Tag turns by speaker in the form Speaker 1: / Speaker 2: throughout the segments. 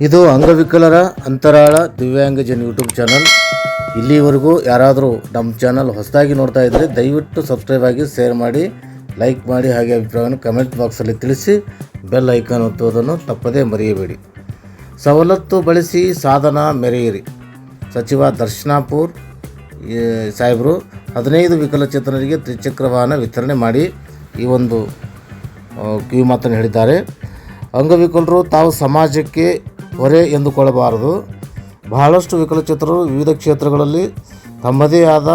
Speaker 1: ಇದು ಅಂಗವಿಕಲರ ಅಂತರಾಳ ದಿವ್ಯಾಂಗಜನ್ ಯೂಟ್ಯೂಬ್ ಚಾನಲ್ ಇಲ್ಲಿವರೆಗೂ ಯಾರಾದರೂ ನಮ್ಮ ಚಾನಲ್ ಹೊಸದಾಗಿ ನೋಡ್ತಾ ಇದ್ದರೆ ದಯವಿಟ್ಟು ಸಬ್ಸ್ಕ್ರೈಬ್ ಆಗಿ ಶೇರ್ ಮಾಡಿ ಲೈಕ್ ಮಾಡಿ ಹಾಗೆ ಅಭಿಪ್ರಾಯವನ್ನು ಕಮೆಂಟ್ ಬಾಕ್ಸಲ್ಲಿ ತಿಳಿಸಿ ಬೆಲ್ ಐಕಾನ್ ಒತ್ತುವುದನ್ನು ತಪ್ಪದೇ ಮರೆಯಬೇಡಿ. ಸವಲತ್ತು ಬಳಸಿ ಸಾಧನ ಮೆರೆಯಿರಿ. ಸಚಿವ ದರ್ಶನಾಪುರ್ ಸಾಹೇಬರು, ಹದಿನೈದು ವಿಕಲಚೇತನರಿಗೆ ತ್ರಿಚಕ್ರ ವಾಹನ ವಿತರಣೆ ಮಾಡಿ ಈ ಒಂದು ಕಿವಿ ಮಾತನ್ನು ಹೇಳಿದ್ದಾರೆ. ಅಂಗವಿಕಲರು ತಾವು ಸಮಾಜಕ್ಕೆ ಹೊರೆ ಎಂದುಕೊಳ್ಳಬಾರದು. ಬಹಳಷ್ಟು ವಿಕಲಚೇತನರು ವಿವಿಧ ಕ್ಷೇತ್ರಗಳಲ್ಲಿ ತಮ್ಮದೇ ಆದ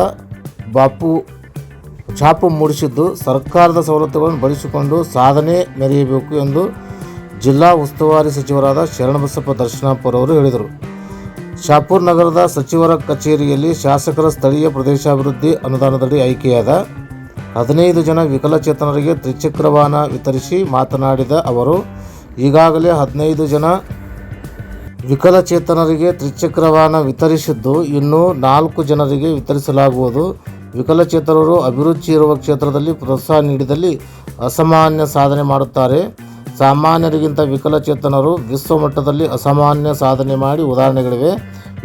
Speaker 1: ಬಾಪು ಛಾಪು ಮೂಡಿಸಿದ್ದು ಸರ್ಕಾರದ ಸವಲತ್ತುಗಳನ್ನು ಬಳಸಿಕೊಂಡು ಸಾಧನೆ ಮೆರೆಯಬೇಕು ಎಂದು ಜಿಲ್ಲಾ ಉಸ್ತುವಾರಿ ಸಚಿವರಾದ ಶರಣಬಸಪ್ಪ ದರ್ಶನಾಪುರ ಅವರು ಹೇಳಿದರು. ಶಾಪುರ್ ನಗರದ ಸಚಿವರ ಕಚೇರಿಯಲ್ಲಿ ಶಾಸಕರ ಸ್ಥಳೀಯ ಪ್ರದೇಶಾಭಿವೃದ್ಧಿ ಅನುದಾನದಡಿ ಆಯ್ಕೆಯಾದ ಹದಿನೈದು ಜನ ವಿಕಲಚೇತನರಿಗೆ ತ್ರಿಚಕ್ರ ವಾಹನ ವಿತರಿಸಿ ಮಾತನಾಡಿದ ಅವರು, ಈಗಾಗಲೇ ಹದಿನೈದು ಜನ ವಿಕಲಚೇತನರಿಗೆ ತ್ರಿಚಕ್ರ ವಾಹನ ವಿತರಿಸಿದ್ದು ಇನ್ನು ನಾಲ್ಕು ಜನರಿಗೆ ವಿತರಿಸಲಾಗುವುದು. ವಿಕಲಚೇತನರು ಅಭಿರುಚಿ ಇರುವ ಕ್ಷೇತ್ರದಲ್ಲಿ ಪ್ರೋತ್ಸಾಹ ನೀಡಿದಲ್ಲಿ ಅಸಾಮಾನ್ಯ ಸಾಧನೆ ಮಾಡುತ್ತಾರೆ. ಸಾಮಾನ್ಯರಿಗಿಂತ ವಿಕಲಚೇತನರು ವಿಶ್ವಮಟ್ಟದಲ್ಲಿ ಅಸಾಮಾನ್ಯ ಸಾಧನೆ ಮಾಡಿ ಉದಾಹರಣೆಗಳಿವೆ.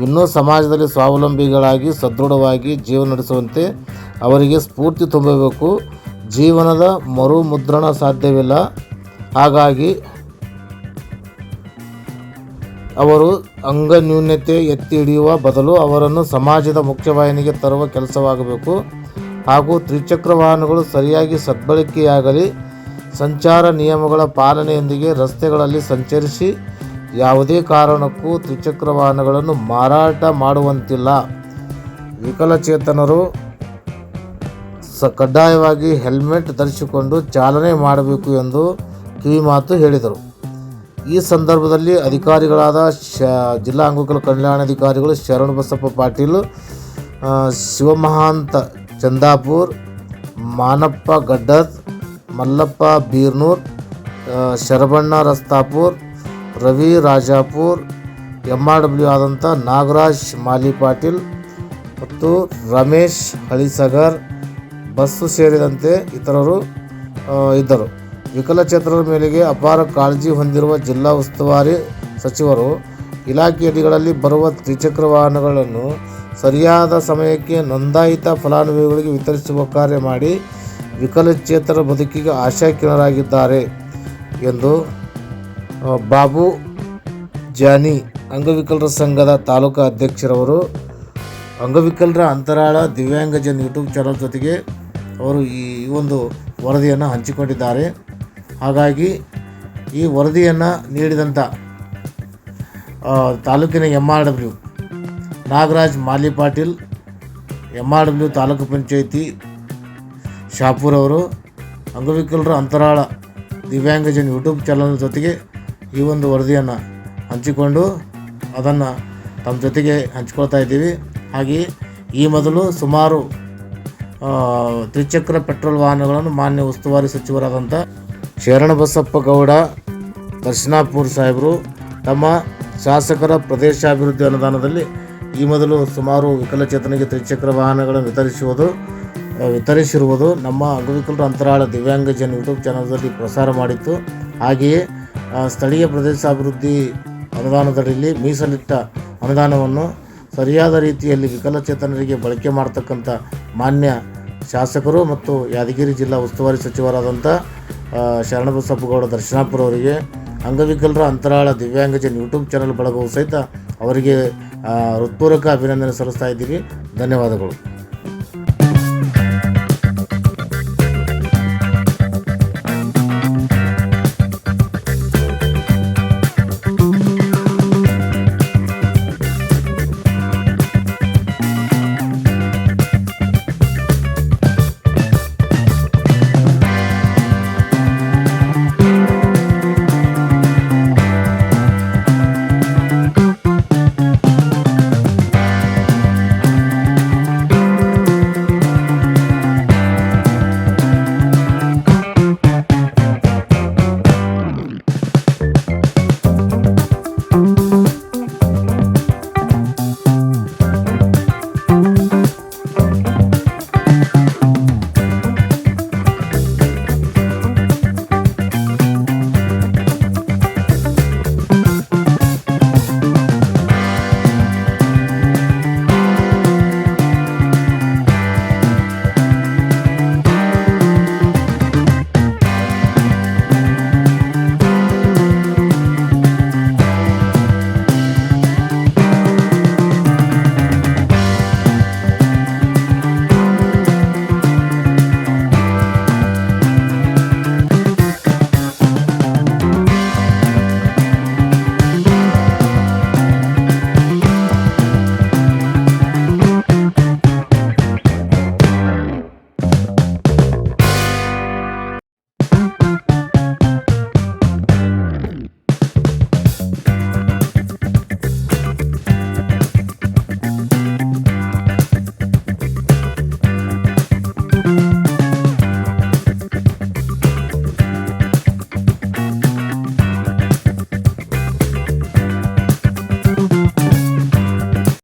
Speaker 1: ಇನ್ನೂ ಸಮಾಜದಲ್ಲಿ ಸ್ವಾವಲಂಬಿಗಳಾಗಿ, ಸದೃಢವಾಗಿ ಜೀವನ ನಡೆಸುವಂತೆ ಅವರಿಗೆ ಸ್ಫೂರ್ತಿ ತುಂಬಬೇಕು. ಜೀವನದ ಮರುಮುದ್ರಣ ಸಾಧ್ಯವಿಲ್ಲ. ಹಾಗಾಗಿ ಅವರು ಅಂಗನ್ಯೂನ್ಯತೆ ಎತ್ತಿ ಹಿಡಿಯುವ ಬದಲು ಅವರನ್ನು ಸಮಾಜದ ಮುಖ್ಯವಾಹಿನಿಗೆ ತರುವ ಕೆಲಸವಾಗಬೇಕು. ಹಾಗೂ ತ್ರಿಚಕ್ರ ವಾಹನಗಳು ಸರಿಯಾಗಿ ಸದ್ಬಳಕೆಯಾಗಲಿ, ಸಂಚಾರ ನಿಯಮಗಳ ಪಾಲನೆಯೊಂದಿಗೆ ರಸ್ತೆಗಳಲ್ಲಿ ಸಂಚರಿಸಿ ಯಾವುದೇ ಕಾರಣಕ್ಕೂ ತ್ರಿಚಕ್ರ ವಾಹನಗಳನ್ನು ಮಾರಾಟ ಮಾಡುವಂತಿಲ್ಲ. ವಿಕಲಚೇತನರು ಸ ಕಡ್ಡಾಯವಾಗಿ ಹೆಲ್ಮೆಟ್ ಧರಿಸಿಕೊಂಡು ಚಾಲನೆ ಮಾಡಬೇಕು ಎಂದು ಕಿವಿಮಾತು ಹೇಳಿದರು. ಈ ಸಂದರ್ಭದಲ್ಲಿ ಅಧಿಕಾರಿಗಳಾದ ಶ, ಜಿಲ್ಲಾ ಅಂಗವಿಕಲ ಕಲ್ಯಾಣಾಧಿಕಾರಿಗಳು Sharana Basappa Patil Shivamahanta Chandapur, Manappa Gaddad, Mallappa Beernur Sharabanna Rastapur, Ravi Rajapur M R W ಆದಂಥ ನಾಗರಾಜ್ ಮಾಲಿ ಪಾಟೀಲ್ ಮತ್ತು ರಮೇಶ್ ಹಳಿಸಗರ್, ಬಸ್ಸು ಸೇರಿದಂತೆ ಇತರರು ಇದ್ದರು. ವಿಕಲಚೇತನರ ಮೇಲೆಗೆ ಅಪಾರ ಕಾಳಜಿ ಹೊಂದಿರುವ ಜಿಲ್ಲಾ ಉಸ್ತುವಾರಿ ಸಚಿವರು ಇಲಾಖೆಯಡಿಗಳಲ್ಲಿ ಬರುವ ದ್ವಿಚಕ್ರ ವಾಹನಗಳನ್ನು ಸರಿಯಾದ ಸಮಯಕ್ಕೆ ನೋಂದಾಯಿತ ಫಲಾನುಭವಿಗಳಿಗೆ ವಿತರಿಸುವ ಕಾರ್ಯ ಮಾಡಿ ವಿಕಲಚೇತರ ಬದುಕಿಗೆ ಆಶಾಕಿರಣರಾಗಿದ್ದಾರೆ ಎಂದು ಬಾಬು ಜಾನಿ, ಅಂಗವಿಕಲರ ಸಂಘದ ತಾಲೂಕು ಅಧ್ಯಕ್ಷರವರು, ಅಂಗವಿಕಲರ ಅಂತರಾಳ ದಿವ್ಯಾಂಗಜನ್ ಯೂಟ್ಯೂಬ್ ಚಾನಲ್ ಜೊತೆಗೆ ಅವರು ಈ ಒಂದು ವರದಿಯನ್ನು ಹಂಚಿಕೊಂಡಿದ್ದಾರೆ. ಹಾಗಾಗಿ ಈ ವರದಿಯನ್ನು ನೀಡಿದಂಥ ತಾಲೂಕಿನ M R W Nagaraj Mali Patil M R W taluk panchayat, Shapur ಅವರು, ಅಂಗವಿಕಲರ ಅಂತರಾಳ ದಿವ್ಯಾಂಗಜನ್ ಯೂಟ್ಯೂಬ್ ಚಾನಲ್ ಜೊತೆಗೆ ಈ ಒಂದು ವರದಿಯನ್ನು ಹಂಚಿಕೊಂಡು ಅದನ್ನು ತಮ್ಮ ಜೊತೆಗೆ ಹಂಚ್ಕೊಳ್ತಾ ಇದ್ದೀವಿ. ಹಾಗೆಯೇ ಈ ಮೊದಲು ಸುಮಾರು ತ್ರಿಚಕ್ರ ಪೆಟ್ರೋಲ್ ವಾಹನಗಳನ್ನು ಮಾನ್ಯ ಉಸ್ತುವಾರಿ ಸಚಿವರಾದಂಥ ಶರಣಬಸಪ್ಪ ಗೌಡ, ದರ್ಶನಾಪುರ್ ಸಾಹೇಬರು ತಮ್ಮ ಶಾಸಕರ ಪ್ರದೇಶಾಭಿವೃದ್ಧಿ ಅನುದಾನದಲ್ಲಿ ಈ ಮೊದಲು ಸುಮಾರು ವಿಕಲಚೇತನಿಗೆ ತ್ರಿಚಕ್ರ ವಾಹನಗಳನ್ನು ವಿತರಿಸುವುದು ವಿತರಿಸಿರುವುದು ನಮ್ಮ ಅಂಗವಿಕಲರ ಅಂತರಾಳ ದಿವ್ಯಾಂಗಜನ್ ಯೂಟ್ಯೂಬ್ ಚಾನಲ್ನಲ್ಲಿ ಪ್ರಸಾರ ಮಾಡಿತ್ತು. ಹಾಗೆಯೇ ಸ್ಥಳೀಯ ಪ್ರದೇಶಾಭಿವೃದ್ಧಿ ಅನುದಾನದಡಿಯಲ್ಲಿ ಮೀಸಲಿಟ್ಟ ಅನುದಾನವನ್ನು ಸರಿಯಾದ ರೀತಿಯಲ್ಲಿ ವಿಕಲಚೇತನರಿಗೆ ಬಳಕೆ ಮಾಡ್ತಕ್ಕಂಥ ಮಾನ್ಯ ಶಾಸಕರು ಮತ್ತು ಯಾದಗಿರಿ ಜಿಲ್ಲಾ ಉಸ್ತುವಾರಿ ಸಚಿವರಾದಂಥ ಶರಣಬಸಪ್ಪಗೌಡ ದರ್ಶನಾಪುರ ಅವರಿಗೆ ಅಂಗವಿಕಲರ ಅಂತರಾಳ ದಿವ್ಯಾಂಗಜನ್ ಯೂಟ್ಯೂಬ್ ಚಾನಲ್ ಬಳಗವು ಸಹಿತ ಅವರಿಗೆ ಹೃತ್ಪೂರ್ವಕ ಅಭಿನಂದನೆ ಸಲ್ಲಿಸ್ತಾ ಇದ್ದೀವಿ ಧನ್ಯವಾದಗಳು. Thank you.